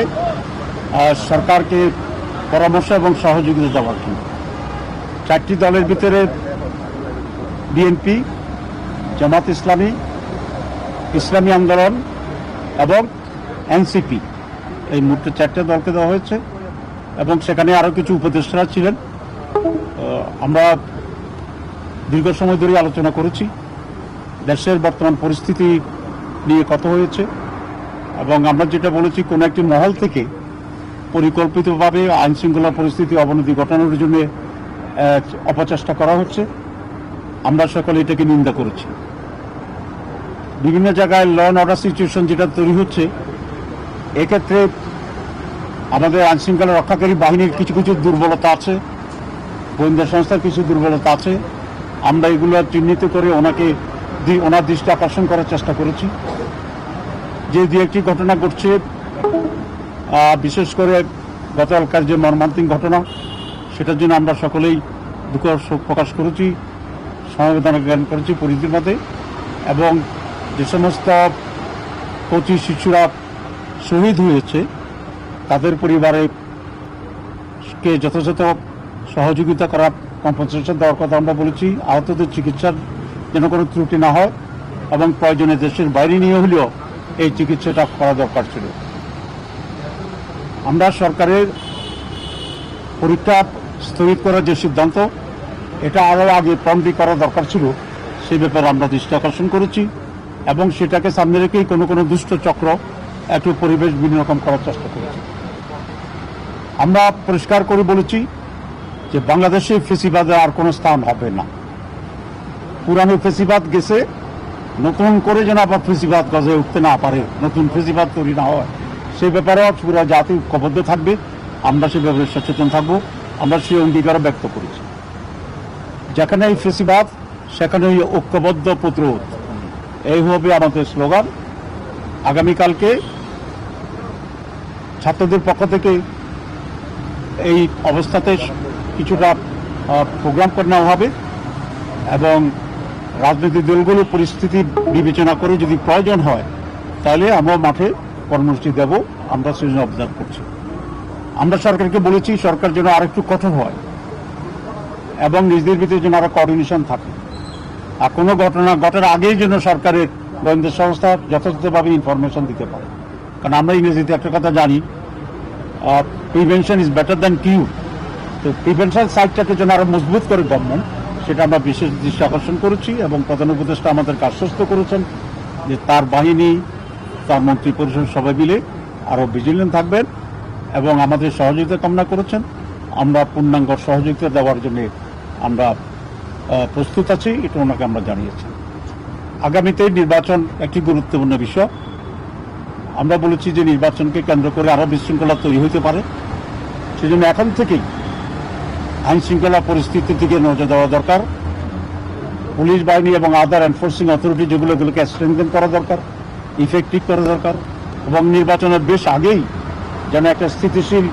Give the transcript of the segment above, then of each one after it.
আহ, সরকারকে পরামর্শ এবং সহযোগিতা দেওয়ার জন্য। চারটি দলের ভিতরে বিএনপি জামাত ইসলামী ইসলামী আন্দোলন এবং এনসিপি এই মুহূর্তে চারটে দলকে দেওয়া হয়েছে এবং সেখানে আরও কিছু উপদেষ্টারা ছিলেন। আমরা দীর্ঘ সময় ধরে আলোচনা করেছি। দেশের বর্তমান পরিস্থিতি নিয়ে কথা হয়েছে। এবং আমরা যেটা বলেছি, কোনো একটি মহল থেকে পরিকল্পিতভাবে আইন শৃঙ্খলা পরিস্থিতি অবনতি ঘটানোর জন্য অপচেষ্টা করা হচ্ছে। আমরা সকলে এটাকে নিন্দা করেছি। বিভিন্ন জায়গায় ল অ্যান্ড অর্ডার সিচুয়েশন যেটা তৈরি হচ্ছে, এক্ষেত্রে আমাদের আইন শৃঙ্খলা রক্ষাকারী বাহিনীর কিছু কিছু দুর্বলতা আছে, গোয়েন্দা সংস্থার কিছু দুর্বলতা আছে। আমরা এগুলো চিহ্নিত করে ওনাকে ওনার দৃষ্টি আকর্ষণ করার চেষ্টা করেছি। যে দু একটি ঘটনা ঘটছে বিশেষ করে গতকালকার যে মর্মান্তিক ঘটনা, সেটার জন্য আমরা সকলেই দুঃখ শোক প্রকাশ করেছি, সমবেদনা জ্ঞান করেছি পরিধির মধ্যে এবং যে সমস্ত কচি শিশুরা শহীদ হয়েছে, তাদের পরিবারে কে যথাযথ সহযোগিতা করা কম্পেনসেশন দেওয়ার কথা আমরা বলেছি। আহতদের চিকিৎসার যেন কোনো ত্রুটি না হয় এবং প্রয়োজনে দেশের বাইরে নিয়ে হলেও এই চিকিৎসাটা করা দরকার ছিল। আমরা সরকারের পরীক্ষা স্থগিত করার যে সিদ্ধান্ত, এটা আরও আগে প্রম্পটি করা দরকার ছিল সেই ব্যাপারে আমরা দৃষ্টি আকর্ষণ করেছি এবং সেটাকে সামনে রেখেই কোনো কোনো দুষ্ট চক্র একটু পরিবেশ বিভিন্ন রকম করার চেষ্টা করেছি। আমরা পরিষ্কার করে বলেছি যে বাংলাদেশে ফেসিবাদে আর কোনো স্থান হবে না। পুরানো ফেসিবাদ গেছে নতুন করে যেন আবার ফেসিবাদ গজে উঠতে না পারে, নতুন ফেসিবাদ তৈরি না হয়। সেই ব্যাপারেও পুরা জাতি ঐক্যবদ্ধ থাকবে, আমরা সে ব্যাপারে সচেতন থাকব, আমরা সেই অঙ্গীকারও ব্যক্ত করেছি। যেখানে এই ফেসিবাদ, সেখানে এই ঐক্যবদ্ধ প্রতিরোধ। এই হবে আমাদের স্লোগান। আগামীকালকে ছাত্রদের পক্ষ থেকে এই অবস্থাতে কিছুটা প্রোগ্রাম করে নেওয়া হবে এবং রাজনৈতিক দলগুলো পরিস্থিতি বিবেচনা করে যদি প্রয়োজন হয়, তাহলে আমরা মাঠে কর্মসূচি দেব। আমরা সেজন্য অবজার্ভ করছি। আমরা সরকারকে বলেছি, সরকার যেন আরেকটু কঠোর হয় এবং নিজেদের ভিতরে যেন আরও কোঅর্ডিনেশন থাকে। আর কোনো ঘটনা ঘটার আগেই যেন সরকারের গোয়েন্দা সংস্থা যথাযথভাবে ইনফরমেশন দিতে পারে। কারণ আমরা ইংরেজিতে একটা কথা জানি prevention is better than cure তো প্রিভেনশন সাইডটাকে যেন আরও মজবুত করে গভর্নমেন্ট সেটা আমরা বিশেষ দৃষ্টি আকর্ষণ করেছি এবং প্রধান উপদেষ্টা আমাদেরকে আশ্বস্ত করেছেন যে তার বাহিনী, তার মন্ত্রী পরিষদ সবাই মিলে আরও ভিজিলেন্ট থাকবেন এবং আমাদের সহযোগিতা কামনা করেছেন। আমরা পূর্ণাঙ্গ সহযোগিতা দেওয়ার জন্য আমরা প্রস্তুত আছি, এটা ওনাকে আমরা জানিয়েছি। আগামীতে নির্বাচন একটি গুরুত্বপূর্ণ বিষয়। আমরা বলেছি যে নির্বাচনকে কেন্দ্র করে আরও বিশৃঙ্খলা তৈরি হতে পারে। সেজন্য এখন থেকেই আইন শৃঙ্খলা পরিস্থিতির দিকে নজর দেওয়া দরকার। পুলিশ বাহিনী এবং আদার এনফোর্সিং অথরিটি যেগুলো এগুলোকে স্ট্রেংথেন করা দরকার ইফেক্টিভ করা দরকার এবং নির্বাচনের বেশ আগেই যেন একটা স্থিতিশীল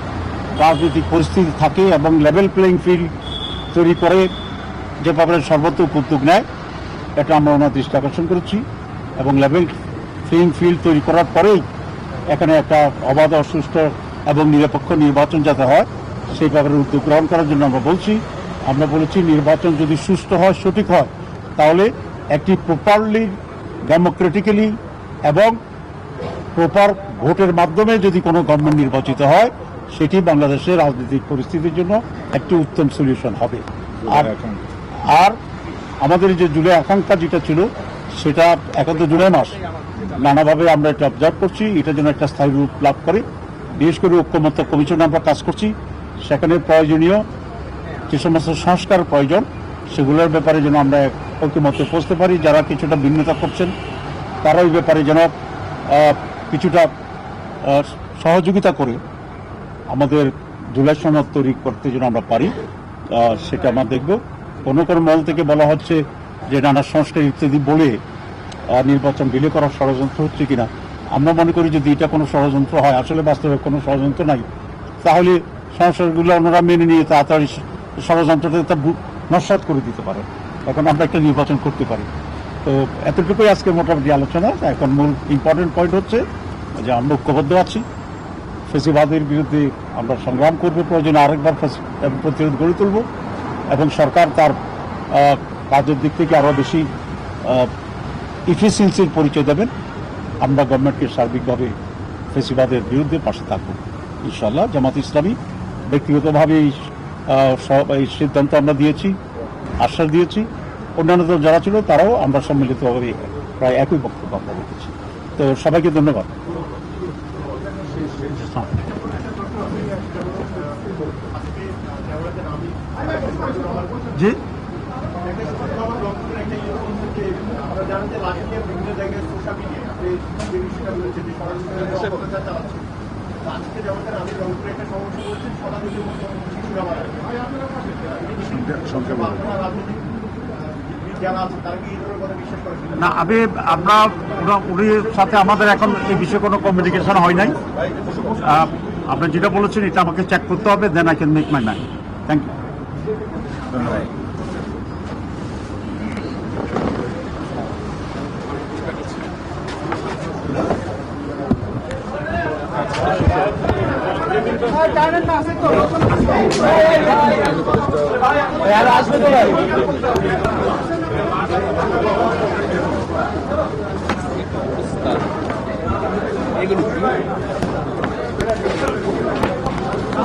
রাজনৈতিক পরিস্থিতি থাকে এবং লেভেল প্লেইং ফিল্ড তৈরি করে যে ব্যাপারে সর্বোত্তম উদ্যোগ নেয়, এটা আমরা ওনার দৃষ্টি আকর্ষণ করেছি এবং লেভেল প্লেইং ফিল্ড তৈরি করার পরেই এখানে একটা অবাধ, অসুস্থ এবং নিরপেক্ষ নির্বাচন যাতে হয় সেই ব্যাপারে উদ্যোগ গ্রহণ করার জন্য আমরা বলছি আমরা বলেছি নির্বাচন যদি সুস্থ হয় সঠিক হয় তাহলে একটি প্রপারলি ডেমোক্রেটিক্যালি এবং প্রপার ভোটের মাধ্যমে যদি কোনো গভর্নমেন্ট নির্বাচিত হয় সেটি বাংলাদেশের রাজনৈতিক পরিস্থিতির জন্য একটি উত্তম সলিউশন হবে। আর আর আমাদের যে জুলাই আকাঙ্ক্ষা যেটা ছিল সেটা এখন তো জুলাই মাস। নানাভাবে আমরা এটা অবজার্ভ করছি এটা যেন একটা স্থায়ী রূপ লাভ করে। বিশেষ করে ঐক্যমত্য কমিশনে আমরা কাজ করছি। সেখানে প্রয়োজনীয় যে সমস্ত সংস্কার প্রয়োজন, সেগুলোর ব্যাপারে যেন আমরা ঐক্যমত্যে পৌঁছতে পারি। যারা কিছুটা ভিন্নতা করছেন তারা ওই ব্যাপারে যেন কিছুটা সহযোগিতা করে আমাদের জুলাই সনদ তৈরি করতে যেন আমরা পারি সেটা আমরা দেখব। কোনো কোনো মল থেকে বলা হচ্ছে যে নানা সংস্কার ইত্যাদি বলে নির্বাচন ডিলে করার ষড়যন্ত্র হচ্ছে কিনা। আমরা মনে করি যদি এটা কোনো ষড়যন্ত্র হয়, আসলে বাস্তবে কোনো ষড়যন্ত্র নাই, তাহলে সংস্কারগুলো ওনারা মেনে নিয়ে তাড়াতাড়ি ষড়যন্ত্রটা নস্বাত করে দিতে পারে। এখন আমরা একটা নির্বাচন করতে পারি। তো এতটুকুই আজকে মোটামুটি আলোচনা। এখন মূল ইম্পর্টেন্ট পয়েন্ট হচ্ছে যে আমরা ঐক্যবদ্ধ আছি। ফেসিবাদের বিরুদ্ধে আমরা সংগ্রাম করব, প্রয়োজনে আরেকবার প্রতিরোধ গড়ে তুলব এবং সরকার তার কাজের দিক থেকে আরও বেশি ইফিসিয়েন্সির পরিচয় দেবেন। আমরা গভর্নমেন্টকে সার্বিকভাবে ফেসিবাদের বিরুদ্ধে পাশে থাকব। ইনশাল্লাহ জামাত ইসলামী ব্যক্তিগতভাবে এই এই সিদ্ধান্ত আমরা দিয়েছি আশ্বাস দিয়েছি। অন্যান্য দল যারা ছিল তারাও আমরা সম্মিলিতভাবে প্রায় একই বক্তব্য আমরা রেখেছি। তো সবাইকে ধন্যবাদ। জি। আমরা জানেন যে লাঠি বিভিন্ন জায়গায় সোশ্যাল মিডিয়ায় আপনি যে বিষয়টা বলেছেন যে সরাসরি না আমি আমরা উনির সাথে আমাদের এখন এই বিষয়ে কোনো কমিউনিকেশন হয় নাই। আপনি যেটা বলেছেন এটা আমাকে চেক করতে হবে then I can make my mind thank you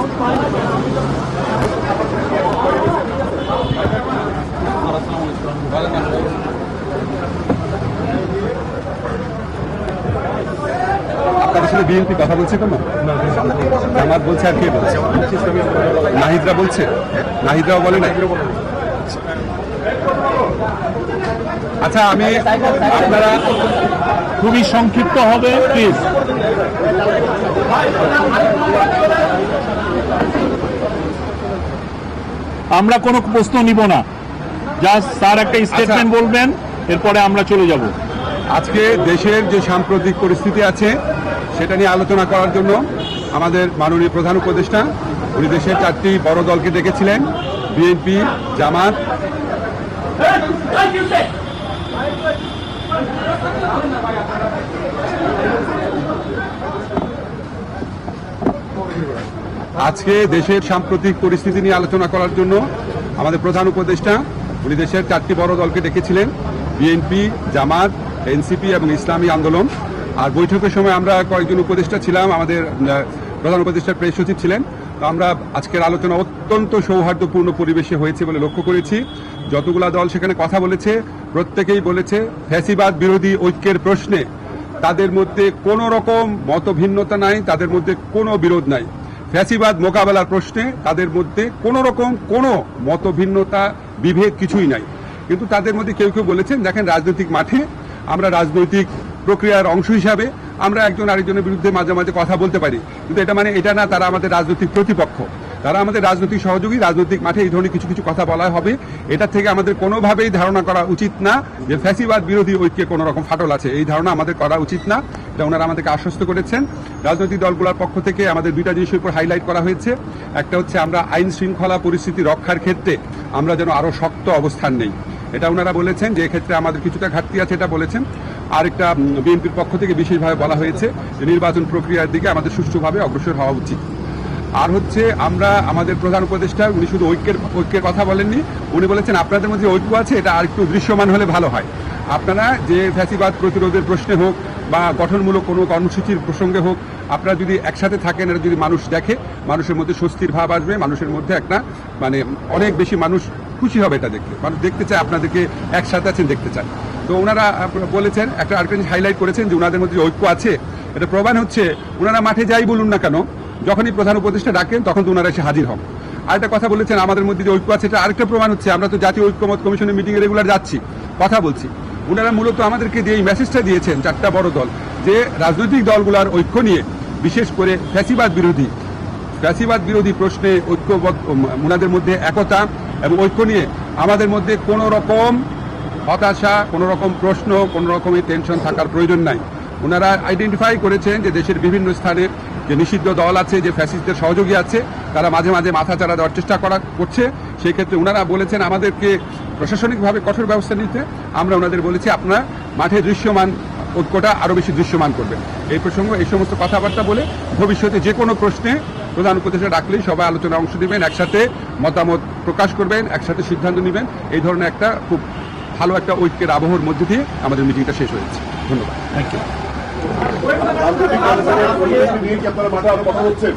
আপনাদের সাথে বিএনপি কথা বলছে কোনো জামাত বলছে আর কে বলছে? নাহিদরা বলছে? নাহিদরাও বলে না আচ্ছা আমি আপনারা খুবই সংক্ষিপ্ত হবে প্লিজ আমরা কোনো প্রশ্ন নিব না। জাস্ট স্যার একটা স্টেটমেন্ট বলবেন এরপরে আমরা চলে যাব। আজকে দেশের যে সাম্প্রতিক পরিস্থিতি আছে সেটা নিয়ে আলোচনা করার জন্য আমাদের মাননীয় প্রধান উপদেষ্টা, উনি দেশের চারটি বড় দলকে ডেকেছিলেন বিএনপি, জামাত। আজকে দেশের সাম্প্রতিক পরিস্থিতি নিয়ে আলোচনা করার জন্য আমাদের প্রধান উপদেষ্টা, উনি দেশের চারটি বড় দলকে ডেকেছিলেন বিএনপি, জামাত, এনসিপি এবং ইসলামী আন্দোলন। আর বৈঠকের সময় আমরা কয়েকজন উপদেষ্টা ছিলাম, আমাদের প্রধান উপদেষ্টার প্রেস সচিব ছিলেন। তো আমরা আজকের আলোচনা অত্যন্ত সৌহার্দ্যপূর্ণ পরিবেশে হয়েছে বলে লক্ষ্য করেছি। যতগুলা দল সেখানে কথা বলেছে, প্রত্যেকেই বলেছে ফ্যাসিবাদ বিরোধী ঐক্যের প্রশ্নে তাদের মধ্যে কোনো রকম মতভিন্নতা নাই, তাদের মধ্যে কোনো বিরোধ নাই। ফ্যাসিবাদ মোকাবেলার প্রশ্নে তাদের মধ্যে কোনো রকম কোনো মতভিন্নতা, বিভেদ কিছুই নাই। কিন্তু তাদের মধ্যে কেউ কেউ বলেছেন, দেখেন রাজনৈতিক মাঠে আমরা রাজনৈতিক প্রক্রিয়ার অংশ হিসাবে আমরা একজন আরেকজনের বিরুদ্ধে মাঝে মাঝে কথা বলতে পারি। কিন্তু এটা মানে এটা না, তারা আমাদের রাজনৈতিক প্রতিপক্ষ। তারা আমাদের রাজনৈতিক সহযোগী, রাজনৈতিক মাঠে এই ধরনের কিছু কিছু কথা বলা হবে। এটা থেকে আমাদের কোনোভাবেই ধারণা করা উচিত না যে ফ্যাসিবাদ বিরোধী ঐক্যে কোনো রকম ফাটল আছে। এই ধারণা আমাদের করা উচিত না। এটা ওনারা আমাদেরকে আশ্বস্ত করেছেন। রাজনৈতিক দলগুলোর পক্ষ থেকে আমাদের দুইটা জিনিসের উপর হাইলাইট করা হয়েছে। একটা হচ্ছে আমরা আইন শৃঙ্খলা পরিস্থিতি রক্ষার ক্ষেত্রে আমরা যেন আরও শক্ত অবস্থান নেই। এটা ওনারা বলেছেন যে ক্ষেত্রে আমাদের কিছুটা ঘাটতি আছে, এটা বলেছেন। আরেকটা বিএনপির পক্ষ থেকে বিশেষভাবে বলা হয়েছে যে নির্বাচন প্রক্রিয়ার দিকে আমাদের সুষ্ঠুভাবে অগ্রসর হওয়া উচিত। আর হচ্ছে আমরা, আমাদের প্রধান উপদেষ্টা, উনি শুধু ঐক্যের ঐক্যের কথা বলেননি, উনি বলেছেন, আপনাদের মধ্যে ঐক্য আছে, এটা আর একটু দৃশ্যমান হলে ভালো হয়। আপনারা যে ফ্যাসিবাদ প্রতিরোধের প্রশ্নে হোক বা গঠনমূলক কোনো কর্মসূচির প্রসঙ্গে হোক, আপনারা যদি একসাথে থাকেন এটা যদি মানুষ দেখে, মানুষের মধ্যে স্বস্তির ভাব আসবে, মানুষের মধ্যে একটা মানে অনেক বেশি মানুষ খুশি হবে এটা দেখতে। মানুষ দেখতে চায়, আপনাদেরকে একসাথে আছেন, দেখতে চায় তো ওনারা বলেছেন, একটা জিনিস হাইলাইট করেছেন যে ওনাদের মধ্যে ঐক্য আছে এটা প্রমাণ হচ্ছে ওনারা মাঠে যাই বলুন না কেন, যখনই প্রধান উপদেষ্টা ডাকেন, তখন তো ওনারা এসে হাজির হন। আরেকটা কথা বলেছেন, আমাদের মধ্যে যে ঐক্য আছে, এটা আরেকটা প্রমাণ হচ্ছে, আমরা তো জাতীয় ঐক্যমত কমিশনের মিটিংয়ে রেগুলার যাচ্ছি, কথা বলছি। ওনারা মূলত আমাদেরকে যে এই মেসেজটা দিয়েছেন চারটা বড় দল, যে রাজনৈতিক দলগুলোর ঐক্য নিয়ে, বিশেষ করে ফ্যাসিবাদ বিরোধী ফ্যাসিবাদ বিরোধী প্রশ্নে ঐক্যবদ্ধ ওনাদের মধ্যে একতা এবং ঐক্য নিয়ে আমাদের মধ্যে কোনো রকম হতাশা কোনো রকম প্রশ্ন কোনো রকমের টেনশন থাকার প্রয়োজন নাই। ওনারা আইডেন্টিফাই করেছেন যে দেশের বিভিন্ন স্থানে যে নিষিদ্ধ দল আছে, যে ফ্যাসিস্টদের সহযোগী আছে, তারা মাঝে মাঝে মাথা চাড়া দেওয়ার চেষ্টা করা করছে। সেই ক্ষেত্রে ওনারা বলেছেন, আমাদেরকে প্রশাসনিকভাবে কঠোর ব্যবস্থা নিতে আমরা ওনাদের বলেছি, আপনারা মাঠে দৃশ্যমান ঐক্যটা আরও বেশি দৃশ্যমান করবেন এই প্রসঙ্গ, এই সমস্ত কথাবার্তা বলে ভবিষ্যতে যে কোনো প্রশ্নে প্রধান উপদেশটা ডাকলেই সবাই আলোচনায় অংশ নেবেন, একসাথে মতামত প্রকাশ করবেন, একসাথে সিদ্ধান্ত নেবেন। এই ধরনের একটা খুব ভালো একটা ঐক্যের আবহর মধ্যে দিয়ে আমাদের মিটিংটা শেষ হয়েছে। ধন্যবাদ। থ্যাংক ইউ কথা হচ্ছে